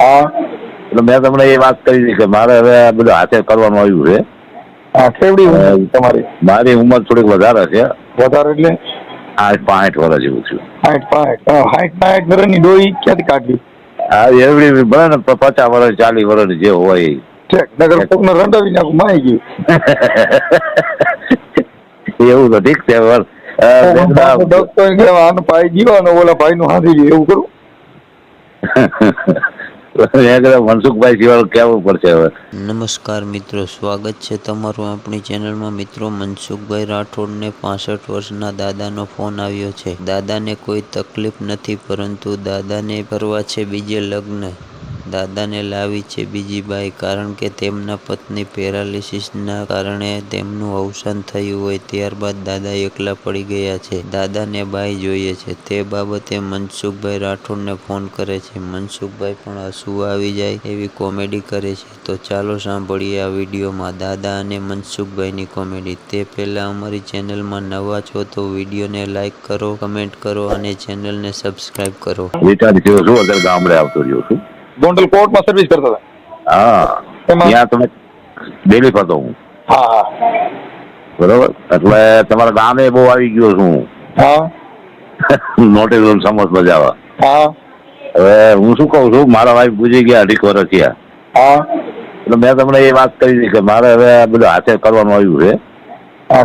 હા એટલે મેં તમને એ વાત કરી હતી કે મારે હવે આ બધું હાથે કરવાનું આવ્યું છે. હા કેવડી ઉંમર તમારી? મારી ઉંમર થોડીક વધારે છે. વધારે એટલે? આઠ પાંઠ વર્ષ જેવું છું હાઈટ પાંઠ હાઈટ પાંઠ વર્ષની ડોઈ ક્યાંથી કાઢવી હા એવડી ભલે ને પચાસ વર્ષ ચાલીસ વર્ષ જે હોય. ઠેક નગર કોકને રંડાવી નાખું માઈ ગયું. એવું તો ઠીક છે ડોક્ટર ભાઈ ગયો અને ઓલા ભાઈ નું હાથી ગયું એવું કરું મનસુખભાઈ સિવાય કેવું પડશે હવે. નમસ્કાર મિત્રો, સ્વાગત છે તમારું આપણી ચેનલમાં. મિત્રો, મનસુખભાઈ રાઠોડને પાસઠ વર્ષના દાદાનો ફોન આવ્યો છે. દાદાને કોઈ તકલીફ નથી, પરંતુ દાદાને કરવા છે બીજે લગ્ન. દાદાને લાવી છે બીજી બાઈ, કારણ કે તેમના પત્ની પેરાલિસિસના કારણે તેમનું અવસાન થયું હોય ત્યારબાદ દાદા એકલા પડી ગયા છે. દાદાને બાઈ જોઈએ છે. તે બાબતે મનસુખભાઈ રાઠોડને ફોન કરે છે. મનસુખભાઈ પણ હસવું આવી જાય એવી કોમેડી કરે છે. તો ચાલો સાંભળીએ આ વિડીયોમાં દાદા અને મનસુખભાઈની કોમેડી. તે પહેલાં અમારી ચેનલમાં નવા છો તો વિડીયોને લાઈક કરો, કમેન્ટ કરો અને ચેનલને સબસ્ક્રાઈબ કરો. વિચારી ગામડે આવતો રહ્યો છું. ગોંડલ કોર્ટમાં સર્વિસ કરતા હતા. હા ત્યાં તમે ડેલી ફરતો હું. હા બરોબર? એટલે તમારા ગામે બહુ આવી ગયો છું હા. નોટિસ સમજ બજાવવા. હા. હવે હું શું કહું છું મારા વાઈફ ગુજરી ગયા અઢીક વર્ષ થયા. હા. એટલે મેં તમને એ વાત કરી હતી કે મારે હવે આ બધું હાથે કરવાનું આવ્યું છે.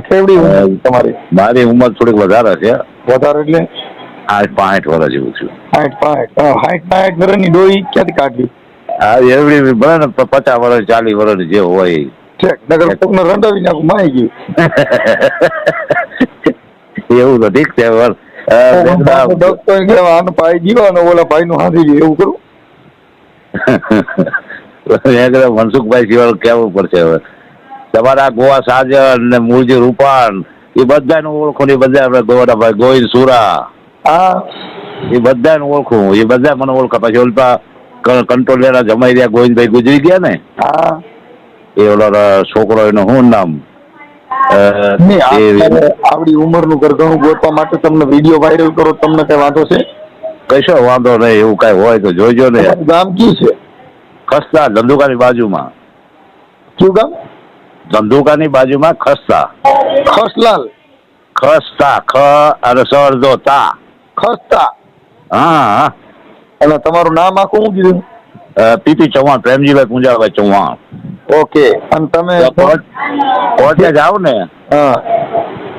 કેવડી તમારી? મારી ઉંમર થોડીક વધારે છે. વધારે એટલે? આઠ પાંઠ વર્ષ જેવું છું હાઈટ પાંઠ હાઈટ પાંઠ વર્ષની ડોઈ ક્યાંથી કાઢી આ એવડી ભલે ને પચાસ વર્ષ ચાલીસ વર્ષ જે હોય ઠેક નગર કોકને રંડાવી નાખું માઈ ગયું. એવું તો ઠીક છે પણ, ડોક્ટર કે આનો ભાઈ ગયો અને ઓલા ભાઈ નું હાથી ગયું એવું કરું મેં કીધું મનસુખભાઈ કેવું પડશે હવે? તમારા ગોવા સાજન ને મૂળજી રૂપાણ એ બધાને ઓળખું ને બધા આપણે ગોવાના ભાઈ ગોવિંદ સુરા. હા એ બધાને ઓળખું એ બધા મને ઓળખે. પછી ઓલપા કંટ્રોલર જમાઈ રહ્યા ગોવિંદભાઈ ગુજરી ગયા ને? હા. એ ઓલો છોકરો એનું શું નામ? આવડી ઉંમરનું ઘરઘણું ગોતવા માટે તમને વીડિયો વાયરલ કરો તમને કઈ વાંધો છે? કશો વાંધો નહીં એવું કઈ હોય તો જોઈજો ને. ગામ કયું છે? ખસ્તા ધંધુકાની બાજુમાં. કયું ગામ? ધંધુકાની બાજુમાં ખસ્તા. ખસલાલ. ખસ્તા ખ અને સરદો તા. ખસ્તા. હા. હા અને તમારું નામ આખું શું કીધું? પીપી ચૌહાણ પ્રેમજીભાઈ પૂંજાભાઈ ચૌહાણ. ઓકે. અને તમે કોર્ટે જાઓ ને. હા.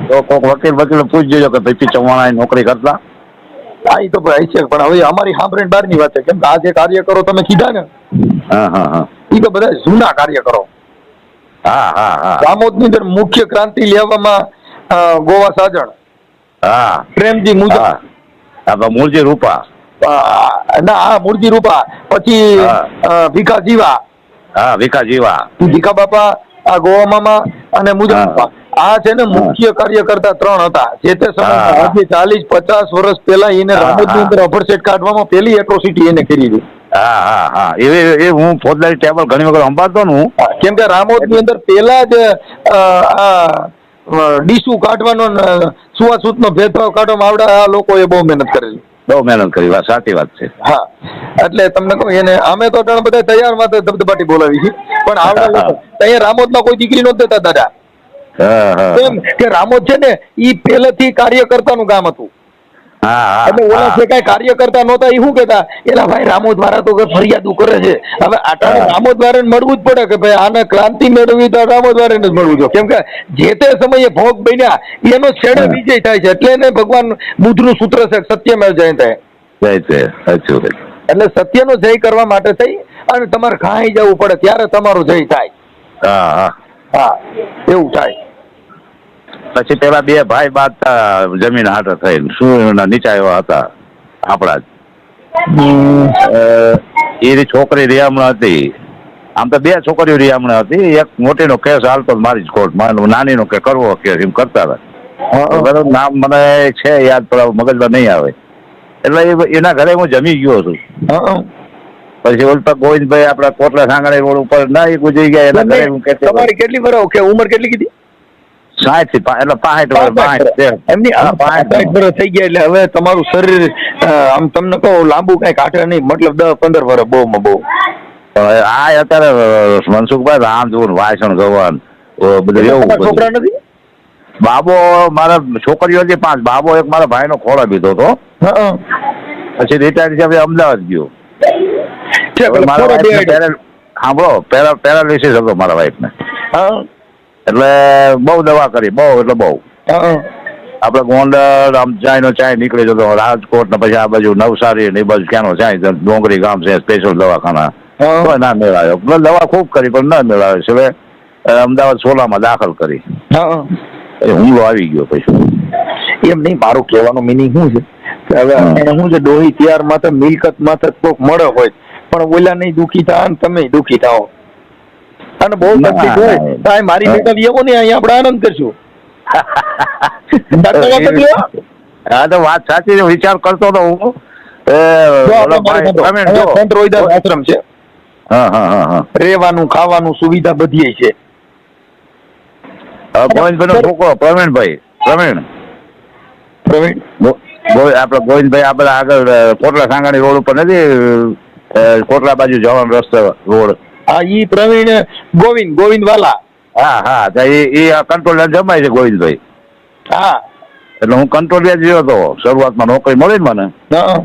તો કોઈક વકીલ વકીલ પૂછી જજો કે પીપી ચૌહાણ નોકરી કરતા. હા તો ભાઈ છે પણ હવે અમારી સાંભળીને બહારની વાત છે. કેમ કે આ જે કાર્યકરો તમે કીધા ને હા હા હા. એ તો બધા જૂના કાર્યકરો. હા હા હા. દામોદની અંદર મુખ્ય ક્રાંતિ લેવામાં ગોવા સાજણ. હા. પ્રેમજી મુજા મૂળજી રૂપા. ના મૂળજી રૂપા. પછી ભીખા જીવા. હા ભીખા જીવા. ભીખા બાપા આ ગોવા મામા અને મુજબ આ છે ને મુખ્ય કાર્યકર્તા ત્રણ હતા. જે તે સમય ચાલીસ પચાસ વર્ષ પહેલા એને રામોદની અંદર અભરસેટ કાઢવામાં પહેલી એટ્રોસિટી એને કરી હતી. હા હા હા. એ એ હું ફોજદારી ટેબલ ઘણી વખત સંભાળતો હું. કેમ કે રામોદની અંદર પહેલા જ આ ડીસુ કાઢવાનો ને છૂવાછૂતનો ભેદભાવ કાઢવામાં આવડે આ લોકોએ બહુ મહેનત કરેલી બહુ મહેનત કરી વાત સાચી વાત છે. હા. એટલે તમને કહું એને અમે તો ઘણા બધા તૈયારમાં ધબધબાટી બોલાવી છે. પણ આવડા અહીંયા રામોદમાં કોઈ દીકરી નહોતી દેતા દાદા. કે રામોદ છે ને એ પહેલેથી કાર્યકર્તાનું ગામ હતું. એટલે ઓલા જે કઈ કાર્યકર્તા નહોતા એ શું કેતા એલા ભાઈ રામો દ્વારા તો ફરિયાદો કરે છે. હવે આટાણે રામો દ્વારા મળવું જ પડે કે ભાઈ આને ક્રાંતિ મેળવી તો રામો દ્વારા જ મળવું જોઈએ. કેમ કે જે તે સમયે ભોગ બન્યા એનો છેડે. વિજય થાય છે. એટલે એને ભગવાન બુદ્ધનું સૂત્ર છે સત્યમેવ જયંતે. એટલે સત્યનો જય કરવા માટે થઈ અને તમારે ખાઈ જવું પડે ત્યારે તમારો જય થાય. હા એવું થાય. પછી પેલા બે ભાઈ બાદ જમીન હાટ થઈ શું નીચા એવા હતા આપણા જ. એની છોકરી રિયામણ હતી. આમ તો બે છોકરીઓ રિયામણ હતી એક મોટીનો કેસ હાલતો મારી જ કોર્ટ નાનીનો કે કરવો કેસ એમ કરતા હતા. બરાબર નામ મને છે યાદ પણ મગજમાં નહીં આવે. એટલે એના ઘરે હું જમી ગયો છું. પછી ઓલતા ગોવિંદભાઈ આપડા કોટલા સાંગણે રોડ ઉપર ના એ ગુજરી ગયા એના ઘરે હું કહેતો તમારી કેટલી બરાબર કે ઉંમર કેટલી કીધી? સાઠથી એટલે પાસઠ વર્ષ પાસઠ એમની પાસઠ. વર્ષ થઈ ગયા એટલે હવે તમારું શરીર આમ તમને કહો લાંબુ કઈ કાઢે નહીં. મતલબ દસ પંદર વર્ષ બહુ. માં બહુ આ અત્યારે મનસુખભાઈ રામ જોવું વાસણ ગવન. બધું એવું છોકરા નથી? બાબો મારા છોકરીઓ હતી પાંચ. બાબો એક મારા ભાઈનો ખોળો પીધો હતો. પછી રિટાયર છે અમદાવાદ ગયો. મારા સાંભળો પેરાલિસિસ હતો મારા વાઈફને હા. એટલે બહુ દવા કરી બહુ એટલે બહુ. આપડે આપણે ગોંડલ આમ ચાયનો ચાય નીકળી જતો રાજકોટ ને પછી આ બાજુ નવસારી ને એ બાજુ ક્યાંનો ચાય ડોંગરી ગામ છે સ્પેશિયલ દવાખાના. ના મેળાયો. દવા ખૂબ કરી પણ ના મેળાયો. છે અમદાવાદ સોલામાં દાખલ કરી. હા હુમલો આવી ગયો પછી. એમ નહીં મારું કહેવાનો મિનિંગ શું છે? કે હવે શું છે ડોહી ત્યાર માથે મિલકત માથે કોક મળે હોય. પણ ઓલા નહીં દુખી થાય તમે દુખી થાઓ. અને બહુ મસ્તી તકલીફ હોય તો આ મારી. બેટા એવો ને અહીંયા આપણે આનંદ કરશું. હા તો વાત સાચી છે. વિચાર કરતો તો હું. સંત રોહિદાસ આશ્રમ છે. રહેવાનું ખાવાનું સુવિધા બધી છે. ગોવિંદભાઈ છોકરો પ્રવીણભાઈ. પ્રવીણ. પ્રવીણ? આપણે ગોવિંદભાઈ આપણે આગળ કોટલા સાંગાણી રોડ ઉપર નથી કોટલા બાજુ જવાનો રસ્તો રોડ. આ ઈ પ્રવીણ ગોવિંદ ગોવિંદ વાલા હા હા તો એ એ કંટ્રોલ જમાય છે ગોવિંદભાઈ. હા. એટલે હું કંટ્રોલ રહ્યો હતો શરૂઆતમાં નોકરી મળી ને મને. હા.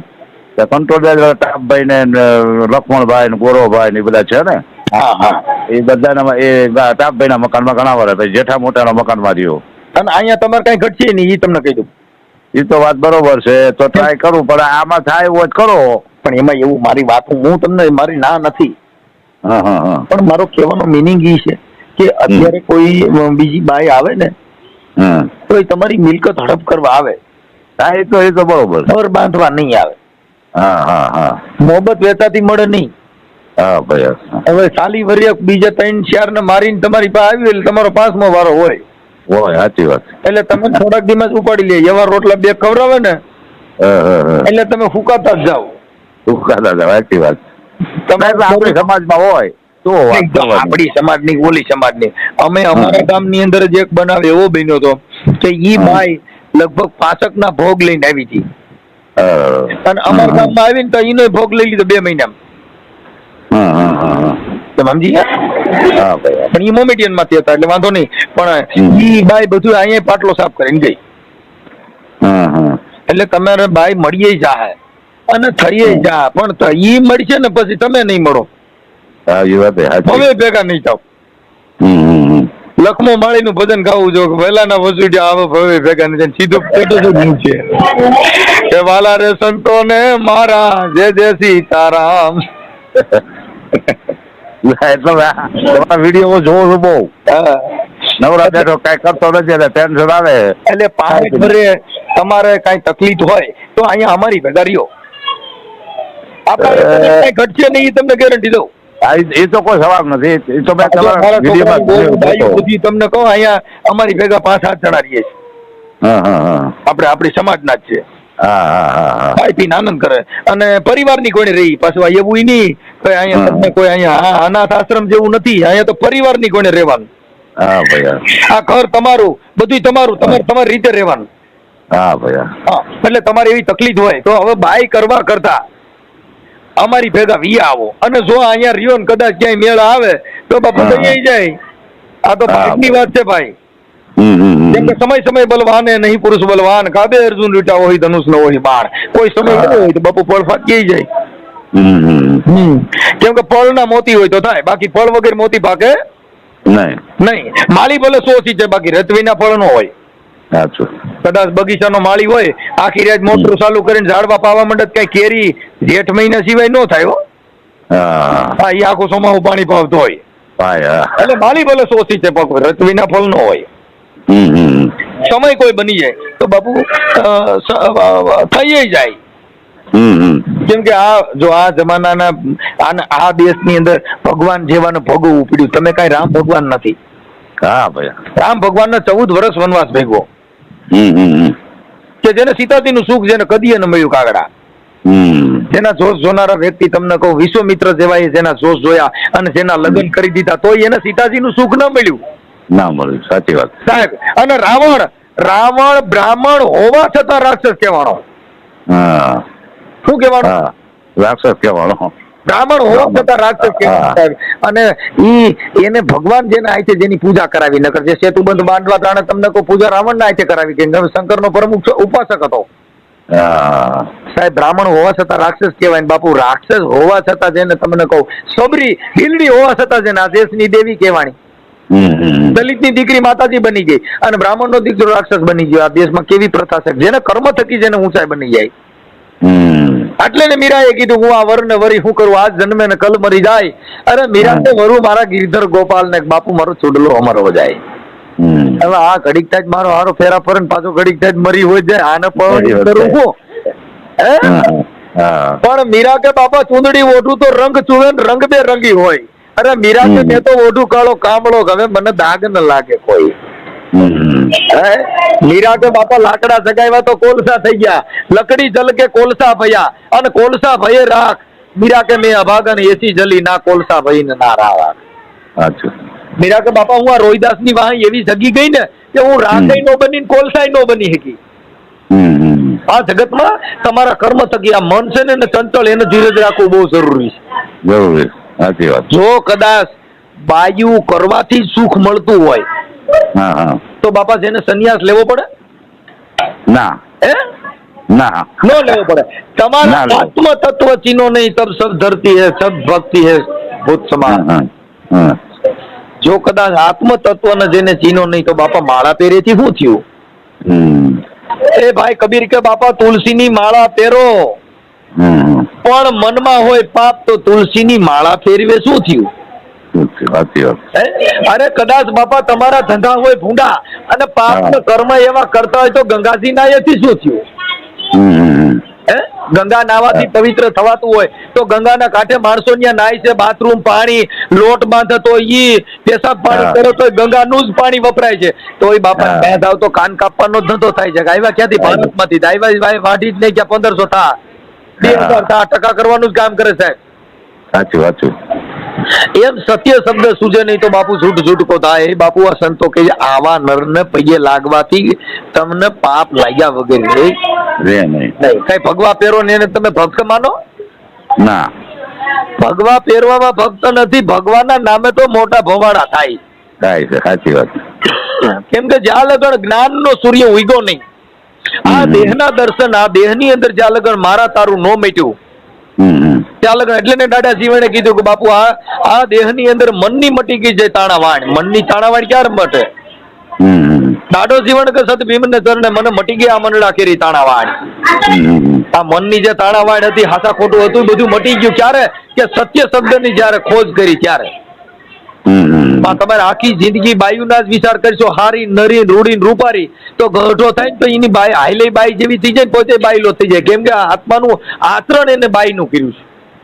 તો કંટ્રોલ ટાપભાઈ ને અ, લક્ષ્મણભાઈ ને ગોરોભાઈ ને એ બધા છે ને? હા હા. એ બધાના એ ટાપભાઈ ના મકાનમાં ઘણા વર્ષ પછી જેઠા મોટાના મકાનમાં રહ્યો. અને અહીંયા તમારે કઈ ઘટશે નહીં એ તમને કહી દઉં. એ તો વાત બરોબર છે. તો ટ્રાય કરું પણ આમાં થાય એવું હોય તો કરો. પણ એમાં એવું મારી વાત હું હું તમને મારી ના નથી. હા હા હા પણ મારો કહેવાનો મિનિંગ ઈ છે કે અત્યારે કોઈ બીજી બાઈ આવે ને. તો એ તમારી મિલકત હડપ કરવા આવે. હા એ તો એ તો બરોબર. ઘર બાંધવા નહીં આવે. મોહબત વેચાતી મળે નહીં. હા ભાઈ હા. હવે સાલી વરિયક બીજા ત્રણ ચાર ને મારીને તમારી પાસે આવી એટલે તમારો પાંચમો વારો હોય. હોય સાચી વાત. એટલે તમે થોડાક દિવસ ઉપાડી લે. એવા રોટલા બે ખવડાવે ને એટલે તમે ફૂકાતા જ જાઓ. ફૂકાતા જાઓ સાચી વાત. તમે આપણી સમાજમાં હોય તો. આપણી સમાજની ઓલી સમાજની. અમે અમારા ગામની અંદર જ એક બનાવ એવો બન્યો હતો કે ઈ હા. લગભગ પાસક ના ભોગ લઈને આવી હતી. અને અમારા ગામમાં આવીને તો ઈનો ભોગ લઈ લીધો બે મહિનામાં. તમે સમજી ગયા? પણ ઈ મોમેડિયનમાંથી હતા એટલે વાંધો નહીં. પણ ઈ બાય બધું અહીંયા પાટલો સાફ કરીને ગઈ. હા હા. એટલે તમારે બાય મળીએ જાહે અને થઈએ જા. પણ ઈ મળશે ને પછી તમે નહીં મળો. હા એ વાત હવે ભેગા નહીં થાવ. લખમો માળી નું ભજન ગાવું જો વહેલાના વસુડ્યા આવે ભવે ભેગા નહીં. સીધું પેટું જ કે વાલા રે સંતોને મારા જય જય સીતારામ. એટલે તમારા વીડિયો જોઉં છું બહુ. નવરા બેઠો કઈ કરતો નથી એટલે ટેન્શન આવે. એટલે પાંચ તમારે કઈ તકલીફ હોય તો અહીંયા અમારી ભેગા રહ્યો આપણે ઘટશે નહીં તમને ગેરંટી દઉં. એ તો કોઈ સવાલ નથી. એ તો મેં. બધી તમને કહું અહીંયા અમારી ભેગા પાંચ સાત જણા રહીએ છીએ. આપણે આપણી સમાજના જ છે ખાઈ પીને આનંદ કરે. અને પરિવારની કોઈને રહી પાછું એવું નહીં કે અહીંયા તમને કોઈ અહીંયા અનાથ આશ્રમ જેવું નથી. અહીંયા તો પરિવારની કોઈને રહેવાનું. હા ભાઈ આ ઘર તમારું બધું તમારું તમારે તમારી રીતે રહેવાનું. હા ભાઈ. હા એટલે તમારે એવી તકલીફ હોય તો હવે બાય કરવા કરતા. અમારી ભેગા વિયા આવો. અને જો અહીંયા રહ્યો ને કદાચ ક્યાંય મેળ આવે તો બાપુ. દઈ જાય. આ તો ભાગની વાત છે ભાઈ. કેમ કે સમય સમય બલવાન નહીં પુરુષ બલવાન. કાબે અર્જુન રીટા હોય ધનુષ ન હોય બાણ કોઈ સમય. હોય તો બાપુ ફળ ફાકી જાય. કેમ કે ફળના મોતી હોય તો થાય. બાકી ફળ વગર મોતી ભાગે નહીં. નહીં. માળી ભલે સોસી છે બાકી રતવીના ફળ નો હોય. કદાચ બગીચાનો માળી હોય આખી રાત મોટર ચાલુ કરીને ઝાડવા પાવા માંડે કઈ કેરી જેઠ મહિના સિવાય ન થાય હો. હા. એ આખું સોમાવું પાણી પાવતો હોય. એટલે માળી ભલે શોષી છે પગ રચવીના ફળ નો હોય. સમય કોઈ બની જાય. તો બાપુ થઈ જાય. કેમ કે આ જો આ જમાનાના આ દેશની અંદર ભગવાન જેવાને ભોગવું પડ્યું. તમે કઈ રામ ભગવાન નથી. હા ભાઈ. રામ ભગવાનનો ચૌદ વર્ષ વનવાસ હમ. કે જેને સીતાજીનું સુખ જેને કદીએ ન મળ્યું કાગડા. જેના જોશ જોનારા વ્યક્તિ તમને કહું વિશ્વમિત્ર જેવા જેના જોશ જોયા અને જેના લગ્ન કરી દીધા તોય એને સીતાજી નું સુખ ન મળ્યું. ના મળ્યું સાચી વાત. સાહેબ અને રાવણ રાવણ બ્રાહ્મણ હોવા છતાં રાક્ષસ કહેવાનો. હા. શું કહેવાનો? રાક્ષસ કહેવાનો. બ્રાહ્મણ હોવા છતાં રાક્ષસ કેમ અને ઈ એને ભગવાન જેને આયતે જેની પૂજા કરાવી. નકર જે સેતુબંધ બાંધવા તાણે તમને કોઈ પૂજા રાવણ ના આયતે કરાવી કે શંકર નો પ્રમુખ ઉપાસક હતો. સાહેબ બ્રાહ્મણ હોવા છતાં રાક્ષસ કહેવાય બાપુ રાક્ષસ હોવા છતાં જેને તમને કહું સબરી હિલડી હોવા છતાં જેને આ દેશની દેવી કહેવાણી. દલિતની દલિતની દીકરી માતાજી બની ગઈ અને બ્રાહ્મણનો દીકરો રાક્ષસ બની ગયો. આ દેશમાં કેવી પ્રથા છે? જેને કર્મ થકી જેને ઊંચાઈ બની જાય. એટલે ને મીરાએ કીધું હું આ વર ને વરી શું કરું? આજ જન્મે ને કલ મરી જાય. અરે મીરા ને વરું મારા ગિરધર ગોપાલ ને બાપુ મારો ચૂડલો અમારો જાય. હવે આ ઘડીક થાય મારો હારો ફેરા ફરે પાછો ઘડીક થાય મરી હોય જાય આને પણ કરું હું? હે? હા, હા. પણ મીરા કે બાપા ચૂંદડી ઓઢું તો રંગ ચૂવે રંગ બે રંગી હોય. અરે મીરા કે મેં તો ઓઢું કાળો કામળો હવે મને દાગ ન લાગે કોઈ. કે બાપા લાકડા સગાવ્યા તો કોલસા થઈ ગયા. લકડી જલ કે કોલસા ભયા? અને કોલસા ભયે રાખ. મીરા કે મેં અભાગન એસી જલી ના કોલસા ભઈ ને ના રાવા મીરા કે બાપા હું આ રોહિદાસની વાહ એવી જગી ગઈ ને કે હું રાખે નો બની ને કોલસાઈ નો બની શકી. આ જગતમાં તમારા કર્મ થકી આ મન છે ને ચંચળ એને ધીરજ રાખવું બહુ જરૂરી છે. જરૂરી. સાચી વાત. જો કદાચ બાયુ કરવાથી સુખ મળતું હોય હા હા. તો બાપા જેને સંન્યાસ લેવો પડે? ના. હે? ના. ન લેવો પડે. તમારા આત્મ તત્વ ચિહ્નો નહીં તબ સબ ધરતી હે સબ ભક્તિ હે ભૂત સમાન. જો કદાચ આત્મ તત્વને જેને ચીનો નહીં તો બાપા માળા પહેરેથી શું થયું? એ ભાઈ કબીર કે બાપા તુલસીની માળા પહેરો. પણ મનમાં હોય પાપ તો તુલસીની માળા ફેરવે શું થયું? સાચી વાત. અરે કદાચ બાપા તમારા ધંધા હોય ભૂંડા અને પાપ કર્મ એવા કરતા હોય તો ગંગાજી ના એથી શું થયું. હે? ગંગા નાવાથી પવિત્ર થવાતું હોય તો ગંગાના કાંઠે માણસો ત્યાં નાય છે બાથરૂમ પાણી લોટ બાંધતો ઈ પેશાબ પાણી કરે તો ગંગાનું જ પાણી વપરાય છે. તો એ બાપા. બે ધાવ તો કાન કાપવાનો ધંધો થાય છે. આવ્યા ક્યાંથી. ભારતમાંથી. આવ્યા વાઢી જ નહીં ક્યાં પંદરસો થા. બે હજાર થા. ટકા કરવાનું જ કામ કરે સાહેબ સાચું સાચું એમ સત્ય શબ્દ સૂજે નહીં તો બાપુ છૂટ છૂટકો થાય બાપુ આ સંતો કે આવા નરને પૈયે લાગવાથી તમને પાપ લાગ્યા વગર. રે નહીં. કઈ ભગવા પહેરો ને એને તમે ભક્ત માનો? ના. ભગવા પહેરવામાં ભક્ત નથી ભગવાનના નામે તો મોટા ભવાડા થાય. થાય છે સાચી વાત. કેમ કે જ્યાં જ્ઞાન જ્ઞાનનો સૂર્ય ઉગ્યો નહીં. આ. દેહના દર્શન આ દેહની અંદર જ્યાં લગણ મારા તારું નો મેટ્યું. ત્યાં લગ્ન. એટલે ને દાદા જીવણે કીધું કે બાપુ આ આ દેહની અંદર મનની મટી ગઈ છે તાણાવાણ. મનની તાણાવાણ ક્યારે મટે. દાડો જીવન કે સત ભીમને ચરણે મને મટી ગયા મંડળા કેરી તાણાવાણ. આ મનની જે તાણાવાણ હતી હાથા ખોટું હતું બધું મટી ગયું. ક્યારે? કે સત્ય શબ્દની જ્યારે ખોજ કરી ત્યારે. માં તમારે આખી જિંદગી બાયુના જ વિચાર કરશો. હારી નરી રૂડી રૂપારી. તો ગઢો થાય તો એની બાય હાઈલે બાઈ જેવી થઈ જાય ને પોતે બાઈલો થઈ જાય. કેમ કે આત્માનું આચરણ એને બાઈનું કર્યું છે.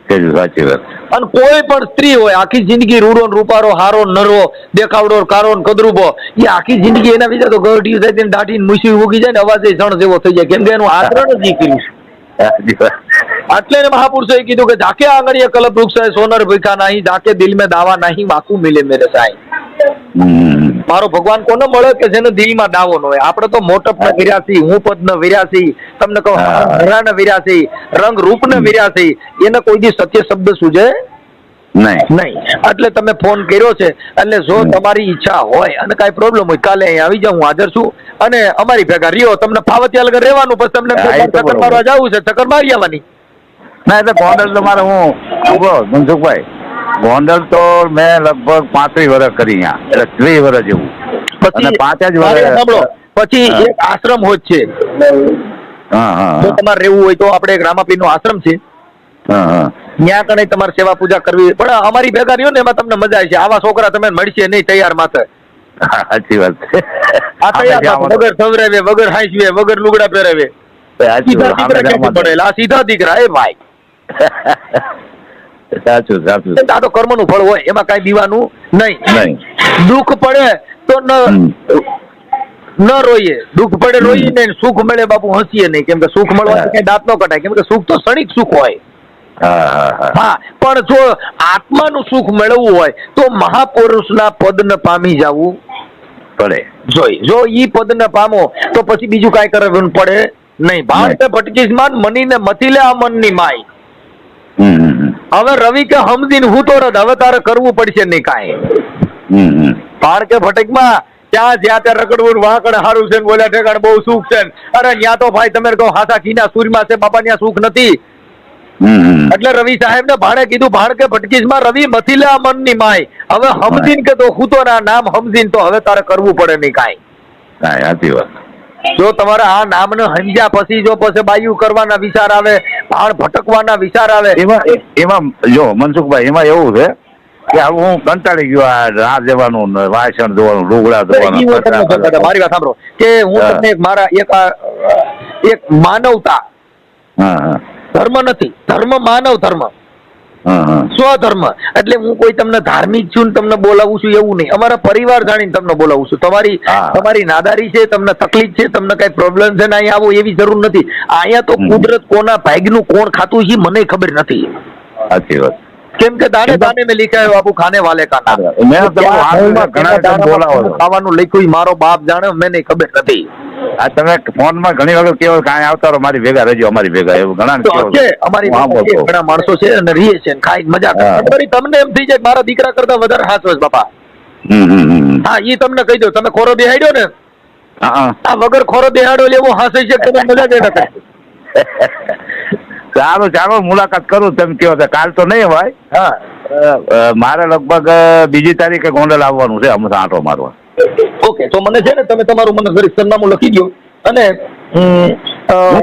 સાચી વાત. અને કોઈ પણ સ્ત્રી હોય આખી જિંદગી રૂડો ને રૂપારો હારો નરો દેખાવડો કારો ને કદરૂપો એ આખી જિંદગી એના વિશે તો ગઢી થાય તેને દાઢી મૂસી ઉગી જાય ને અવાજે જણ જેવો થઈ જાય. કેમ કે એનું આચરણ જ નહીં કર્યું એટલે એને મહાપુરુષોએ કીધું કે જાકે આંગળીએ કલપ વૃક્ષ સોનર ભીખા નહીં જાકે દિલ મેં દાવા નહીં વાકું મિલે મેરે સાઈ. મારો ભગવાન કોને મળે કે જેને દિલમાં દાવો ન હોય? આપણે તો મોટપ ને વિરાસી હું પદ ને વિરાસી તમને કહું હા. હરા ને વિરાસી રંગ રૂપ ને વિરાસી એને કોઈ દી સત્ય શબ્દ સૂજે નહીં. નહીં. એટલે તમે ફોન કર્યો છે એટલે જો તમારી ઈચ્છા હોય અને કાંઈ પ્રોબ્લેમ હોય કાલે અહીં આવી જાઉં હું હાજર છું અને અમારી ભેગા રહ્યો તમને ફાવતિયા લગન રહેવાનું પછી તમને ચક્કર મારવા જવું છે ચક્કર મારી આવવાની. ના એટલે ફોન તમારે હું ઊભો મનસુખભાઈ. ગોંડલ તો મેં લગભગ પાંત્રીસ વર્ષ કરી અહીંયા. એટલે ત્રીસ વર્ષ જેવું. અને પાંચ જ વર્ષ પછી એક આશ્રમ હોય છે. હા હા જો તમારે રહેવું હોય તો આપણે એક રામાપીર નો આશ્રમ છે. ત્યાં કણે તમારે સેવા પૂજા કરવી. પણ અમારી ભેગા રહ્યો ને એમાં તમને મજા આવશે. આવા છોકરા તમે મળશે નહીં તૈયાર માથે. સાચી વાત છે. આ તૈયાર વગર સવરાવે વગર હાંસવે વગર લુગડા પહેરાવે. સીધા દીકરા પડેલા સીધા દીકરા. એ ભાઈ. સાચું સાચું. આ તો કર્મનું ફળ હોય એમાં કઈ દીવાનું નહીં. નહીં. દુઃખ પડે તો ન ન રોઈએ. દુઃખ પડે રોઈએ નહીં સુખ મળે બાપુ હસીએ નહીં. કેમ કે સુખ મળવા. કઈ દાંત ન કટાય. કેમ કે સુખ તો ક્ષણિક સુખ હોય. હા પણ જો આત્માનું સુખ મેળવવું હોય તો મહાપુરુષના પદને પામી જવું પડે. જોઈ જો ઈ પદ ને પામો તો પછી બીજું કાંઈ કરવું પડે નહીં. ભાણ ભટકીશ માન મની ને મથી લે આ મનની માય. હવે રવિ કે હમદીન હું તો રદ હવે તારે કરવું પડશે નહીં કાંઈ. ભાણ કે ભટકમાં ત્યાં જ્યાં ત્યાં રગડવું વાંકડ હારું છે બોલ્યા ઠેકાણ બહુ સુખ છે અરે ત્યાં તો ભાઈ તમે કહો હાથા કીના સૂરમાં છે બાપા ત્યાં સુખ નથી. એટલે રવિ સાહેબ ને ભાણે કીધું ભાણ કે ભટકીસમાં રવિ મથી લે ની માય. હવે હમદીન કે તો હું તો નામ હમદીન તો હવે તારે કરવું પડે નહીં કાંઈ. હા સાચી વાત. જો તમારે આ નામને સમજ્યા પછી જો પછી બાયુ કરવાના વિચાર આવે ભાણ ભટકવાના વિચાર આવે. એમાં એમાં જો મનસુખભાઈ એમાં એવું છે કે હવે હું કંટાળી ગયો આ રાહ જવાનું વાસણ ધોવાનું લુગડા ઈ ધોવાનું મારી વાત સાંભળો. કે હું તમને મારા એક એક માનવતા ધર્મ નથી ધર્મ માનવ ધર્મ. સ્વધર્મ. એટલે હું કોઈ તમને ધાર્મિક છું તમને બોલાવું છું એવું નહીં. અમારા પરિવાર જાણીને તમને બોલાવું છું. તમારી તમારી નાદારી છે તમને તકલીફ છે તમને કઈ પ્રોબ્લેમ છે ને અહીંયા આવો એવી જરૂર નથી. અહીંયા તો કુદરત કોના ભાગનું કોણ ખાતું છે મને ખબર નથી. સાચી વાત. કેમ કે દાને દાને મેં લીખાયો બાપુ ખાને વાલે કા નામ મેં ઘઉંમાં ઘણા બોલાવો ખાવાનું લખ્યું મારો બાપ જાણે મને ખબર નથી. આ તમે ફોનમાં ઘણી વખત કેવો કાંઈ આવતા રહો મારી ભેગા રહેજો અમારી ભેગા એવું ઘણા છે અમારી ઘણા માણસો છે અને રીએ છે ખાઈ મજા કરે. તમને એમ થઈ જાય મારા દીકરા કરતા વધારે હાથ છે બાપા. હા એ તમને કહી દો તમે ખોરો બેહાડ્યો ને આ વગર ખોરો બેહાડો લેવો હાસે છે તમે મજા જ ન થાય સારું ચાલો મુલાકાત કરું તમે કહો છે. કાલ તો નહીં હોય. હા. મારે લગભગ બીજી તારીખે ગોંડલ આવવાનું છે હમણાં આંટો મારવા. ઓકે તો મને છે ને તમે તમારું મને ઘરે સરનામું લખી દો અને હું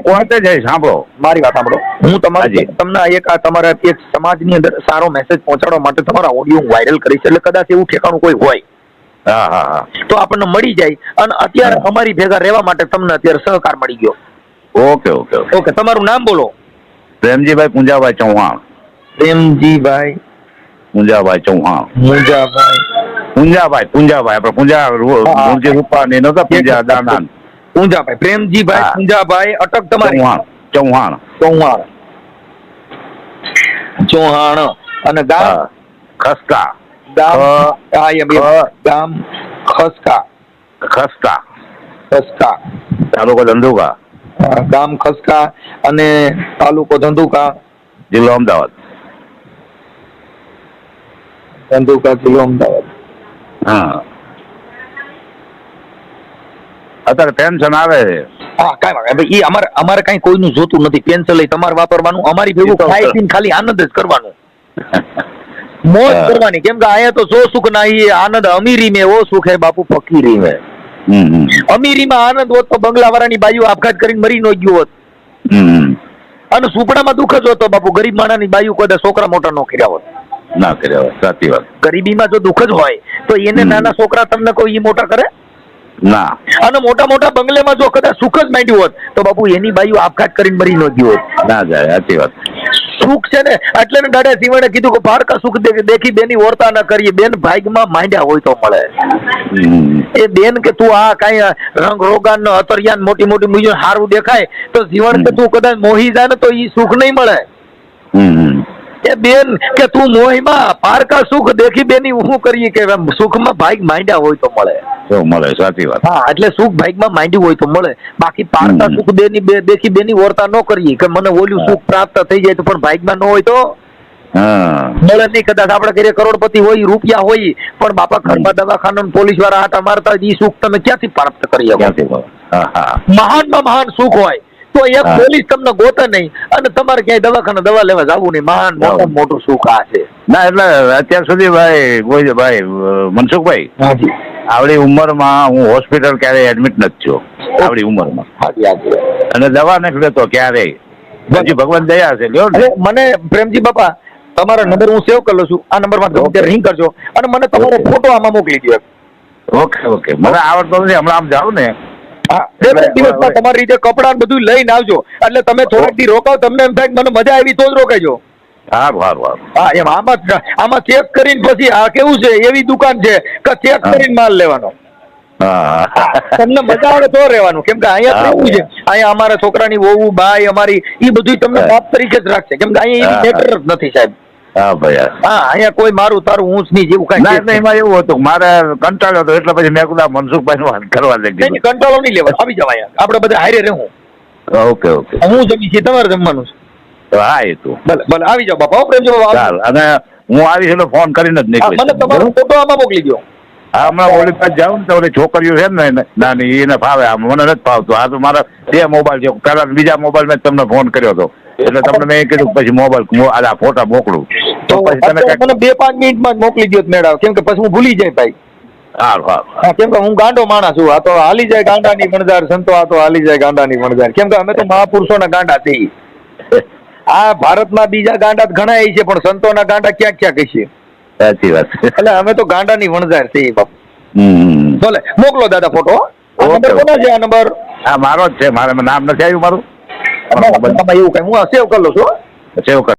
પહોંચે જઈશ સાંભળો. મારી વાત સાંભળો. હું તમારી તમને એક આ તમારા એક સમાજની અંદર સારો મેસેજ પહોંચાડવા માટે તમારા ઓડિયો હું વાયરલ કરીશ એટલે કદાચ એવું ઠેકાણું કોઈ હોય. હા હા હા. તો આપણને મળી જાય અને અત્યારે અમારી ભેગા રહેવા માટે તમને અત્યારે સહકાર મળી ગયો. Okay okay okay. તમારું નામ બોલો. પ્રેમજીભાઈ પુંજાભાઈ ચૌહાણ. પ્રેમજીભાઈ. પુંજાભાઈ ચૌહાણ. મુંજાભાઈ પુંજાભાઈ પૂંજાભાઈ આપણે પૂંજા. મૂળજી રૂપાણી નતા પૂંજા દાનાન પૂંજાભાઈ પ્રેમજીભાઈ. પૂંજાભાઈ અટક તમારી. ચૌહાણ ચૌહાણ. ચૌહાણ. ચૌહાણ. અને ગામ. ખસકા ગામ? ગામ? ખસકા ખસકા ખસકા તાલુકો ધંધુકા. ગામ ખસકા અને તાલુકો ધંધુકા. જિલ્લો અમદાવાદ. ધંધુકા જિલ્લો અમદાવાદ. હા. અત્યારે પેન્શન આવે છે. હા કાંઈ વાંધો નહીં. ઈ અમારે અમારે કાંઈ કોઈનું જોતું નથી. પેન્શન લઈ તમારે વાપરવાનું. અમારી ભેગું ઈ તો ખાઈ પીને ખાલી આનંદ જ કરવાનું. મોજ હા. કરવાની. કેમ કે અહીંયા તો સો સુખ નહીં આનંદ અમીરી મેં ઓ સુખ હે બાપુ ફકીરી મેં. હમ હમ. અમીરીમાં આનંદ હોત તો બંગલા વાળાની બાયુ આપઘાત કરીને મરી નો ગયો હોત. હમ. હમ. અને સુપડામાં દુઃખ જ હોતો બાપુ ગરીબ માણાની બાયુ કદાચ છોકરા મોટા નો કર્યા હોત. ના કર્યા હોય સાચી વાત. ગરીબીમાં જો દુઃખ જ હોય તો એને નાના છોકરા તમને કોઈ મોટા કરે? ના. અને મોટા મોટા બંગલેમાં જો કદાચ સુખ જ માંડ્યું હોત તો બાપુ એની બાયુ આપઘાત કરીને મરી ન ગયો હોત. ના જાય સાચી વાત. સુખ છે ને એટલે ને દાદા સિવાણે કીધું કે પારકા સુખ દેખી બેની ઓરતા ન કરીએ બેન ભાગમાં માંડ્યા હોય તો મળે. એ બેન કે તું આ કઈ રંગ રોગાન નો અતરિયાન મોટી મોટી મુજબ સારું દેખાય તો જીવન કે તું કદાચ મોહી જાય ને તો એ સુખ નહીં મળે. એ બેન કે તું મોહીમાં પારકા સુખ દેખી બેની શું કરીએ કે સુખમાં ભાગ માંડ્યા હોય તો મળે. તો મળે સાચી વાત. હા એટલે સુખ ભાગમાં માંડ્યું હોય તો મળે. બાકી પારકા સુખ બેની બે દેખી બેની વર્તા ન કરીએ કે મને ઓલું સુખ પ્રાપ્ત થઈ જાય તો પણ ભાગમાં ન હોય તો મળે નહીં. કદાચ આપણે ઘરે કરોડપતિ હોય રૂપિયા હોય પણ બાપા ઘરમાં દવાખાના પોલીસવાળા આટા મારતા એ સુખ તમે ક્યાંથી પ્રાપ્ત કરી શકો? મહાન? હા હા. મહાનમાં મહાન સુખ હોય. તો એક પોલીસ તમને ગોતે નહીં અને તમારે ક્યાંય દવાખાને દવા લેવા જવું નહીં. મહાન મોટું મોટું સુખ આ છે. ના એટલે અત્યાર સુધી ભાઈ કોઈ ભાઈ મનસુખભાઈ આવડી ઉંમરમાં હું હોસ્પિટલ ક્યારેય એડમિટ નથી થયો. આવડી ઉંમરમાં. અને દવા નથી લેતો ક્યારેય. હજી ભગવાન દયા છે. લ્યો મને પ્રેમજી બાપા તમારો નંબર હું સેવ કરી લઉં છું. આ નંબરમાં તમે ઓકે. રિંગ કરજો. અને મને તમારો ફોટો આમાં મોકલી દો ઓકે ઓકે મને આવડતો નથી. હમણાં આમ જાઉં ને. હા બે ત્રણ દિવસમાં તમારી રીતે કપડા બધું લઈને આવજો. એટલે તમે થોડાક દી રોકાવ તમને એમ થાય મને મજા આવી તો જ રોકાજો સારું સારું હા એમ આમાં આમાં ચેક કરીને પછી આ કેવું છે? એવી દુકાન છે કે ચેક હા. કરીને માલ લેવાનો. તમને મજા આવે તો રહેવાનું. કેમ કે અહીંયા કેવું છે. અહીંયા અમારા છોકરાની વહુ બાય અમારી એ બધું તમને હા. બાપ તરીકે જ રાખશે. કેમ કે અહીંયા હા. એવી મેટર નથી સાહેબ. હા ભાઈ હા. અહીંયા કોઈ મારું તારું ઊંચ નહીં જેવું ના કઈ એમાં એવું હતું મારે કંટાળો હતો એટલે પછી મેં આ મનસુખભાઈ નું કરવા દે નહીં કંટ્રોલ નહીં લેવા આવી જાવ આપણે બધા હારે રહું ઓકે ઓકે. હું જમી છે તમારે જમવાનું છે. હા એ તું. ભલે ભલે આવી જાવ બાપા ચાલ અને હું આવીશ એટલે ફોન કરીને જ નહીં મને તમારો ફોટો આમાં મોકલી દો હા હમણાં ઓલી પાસે જાઉં ને તો ઓલી છોકરીઓ છે ને નાની એને ફાવે મને નથી ફાવતું. આ તો મારા બે મોબાઈલ છે. પેલા બીજા મોબાઈલ મેં તમને ફોન કર્યો હતો. એટલે તમને મેં કીધું પછી મોબાઈલ આ ફોટા મોકલું. તો પછી તમે મને બે પાંચ મિનિટમાં જ મોકલી દો મેળાવ. કેમ કે પછી હું ભૂલી જાય ભાઈ. સારું સારું હા કેમ કે હું ગાંડો માણસ છું. આ તો હાલી જાય ગાંડાની વણઝાર. સંતો આ તો હાલી જાય ગાંડાની વણઝાર. કેમ કે અમે તો મહાપુરુષોના ગાંડા છીએ. આ ભારતમાં બીજા ગાંડા ઘણા છે પણ સંતોના ગાંડા ક્યાં ક્યાં છે સાચી વાત. એટલે અમે તો ગાંડાની વણઝાર છે બાપ. ભલે મોકલો દાદા ફોટો. નંબર કોનો છે? આ નંબર? હા મારો જ છે. મારે નામ નથી આવ્યું મારું? આમાં એવું કઈ હું સેવ કરી લઉં છું. સેવ કર